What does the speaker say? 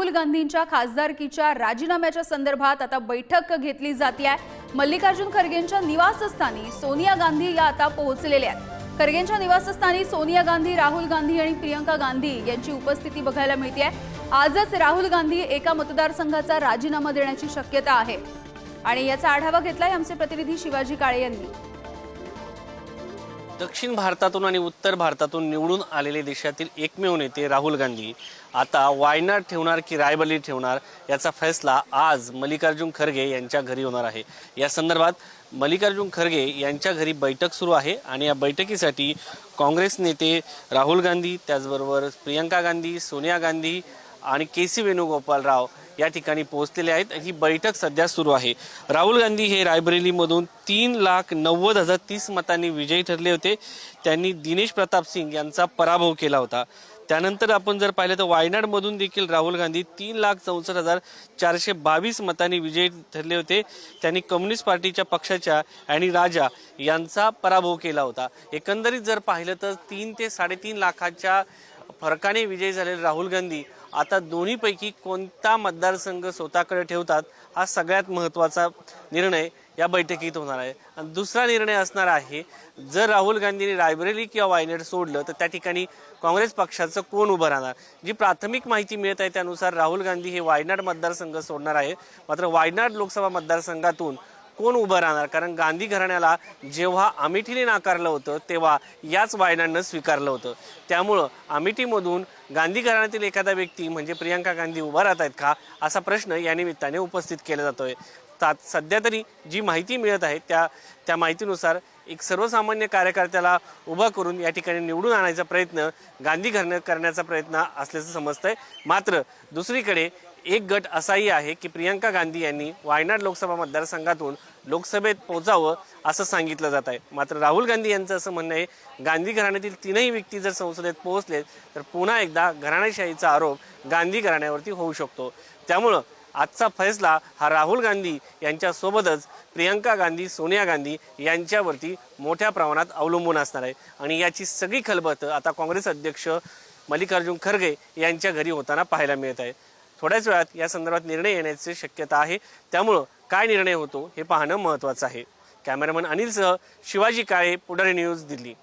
राहुल गांधींच्या खासदारकीच्या राजीनाम्याच्या संदर्भात आता बैठक घेतली जाते आहे मल्लिकार्जुन खरगेंच्या निवासस्थानी सोनिया गांधी या आता पोहोचलेल्या आहेत. खरगेंच्या निवासस्थानी सोनिया गांधी राहुल गांधी आणि प्रियंका गांधी यांची उपस्थिती बघायला मिळते आजच राहुल गांधी एका मतदारसंघाचा राजीनामा देण्याची शक्यता आहे. आणि याचा आढावा घेतलाय आमचे प्रतिनिधी शिवाजी काळे यांनी. दक्षिण भारतातून आणि उत्तर भारतातून निवडून आलेले देशातील एकमेव नेते राहुल गांधी. आता वायनाड ठेवणार की रायबली ठेवणार याचा फैसला आज मल्लिकार्जुन खरगे यांच्या घरी होणार आहे. या संदर्भात मल्लिकार्जुन खरगे यांच्या घरी बैठक सुरू आहे आणि या बैठकीसाठी काँग्रेस नेते राहुल गांधी त्याचबरोबर प्रियंका गांधी सोनिया गांधी आणि के सी वेणुगोपाल राव या ठिकाणी पोहोचलेले आहेत. ही बैठक सध्या सुरू आहे. राहुल गांधी हे रायबरेलीमधून तीन लाख नव्वद हजार तीस मतांनी विजयी ठरले होते. त्यांनी दिनेश प्रताप सिंग यांचा पराभव केला होता. त्यानंतर आपण जर पाहिलं तर वायनाडमधून देखील राहुल गांधी तीन लाख चौसष्ट हजार चारशे बावीस मतांनी विजयी ठरले होते. त्यांनी कम्युनिस्ट पार्टीच्या पक्षाच्या आणि राजा यांचा पराभव केला होता. एकंदरीत जर पाहिलं तर तीन ते साडेतीन लाखाच्या फरकाने विजयी झालेले राहुल गांधी आता दोन्हीपैकी कोणता मतदारसंघ स्वतःकडे ठेवतात हा सगळ्यात महत्त्वाचा निर्णय या बैठकीत होणार आहे. आणि दुसरा निर्णय असणार आहे जर राहुल गांधींनी रायबरेली किंवा वायनेड सोडलं तर त्या ठिकाणी काँग्रेस पक्षाचं कोण उभं राहणार? जी प्राथमिक माहिती मिळत आहे त्यानुसार राहुल गांधी हे वायनाड मतदारसंघ सोडणार आहे. मात्र वायनाड लोकसभा मतदारसंघातून कोण उभं राहणार? कारण गांधी घराण्याला जेव्हा अमेठीने नाकारलं होतं तेव्हा याच वायनाडनं स्वीकारलं होतं. त्यामुळं अमेठीमधून गांधी घराण्यातील एखादा व्यक्ती म्हणजे प्रियंका गांधी उभा राहत आहेत का? असा प्रश्न या निमित्ताने उपस्थित केला जातोय. सध्या तरी जी माहिती मिळत आहे त्या त्या माहितीनुसार एक सर्वसामान्य कार्यकर्त्याला उभा करून या ठिकाणी निवडून आणायचा प्रयत्न गांधी घराणं करण्याचा प्रयत्न असल्याचं समजतंय. मात्र दुसरीकडे एक गट असाही आहे की प्रियंका गांधी यांनी वायनाड लोकसभा मतदारसंघातून लोकसभेत पोहोचावं असं सांगितलं जात आहे मात्र राहुल गांधी यांचं असं म्हणणं आहे गांधी घराण्यातील तीनही व्यक्ती जर संसदेत पोहोचले तर पुन्हा एकदा घराणेशाहीचा आरोप गांधी घराण्यावरती होऊ शकतो. त्यामुळं आजचा फैसला हा राहुल गांधी यांच्यासोबतच प्रियंका गांधी सोनिया गांधी यांच्यावरती मोठ्या प्रमाणात अवलंबून असणार आहे. आणि याची सगळी खलबत आता काँग्रेस अध्यक्ष मल्लिकार्जुन खरगे यांच्या घरी होताना पाहायला मिळत आहे. थोड्याच वेळात या संदर्भात निर्णय येण्याची शक्यता आहे. त्यामुळं काय निर्णय होतो हे पाहणं महत्त्वाचं आहे. कॅमेरामन अनिलसह शिवाजी काळे पुढारी न्यूज दिल्ली.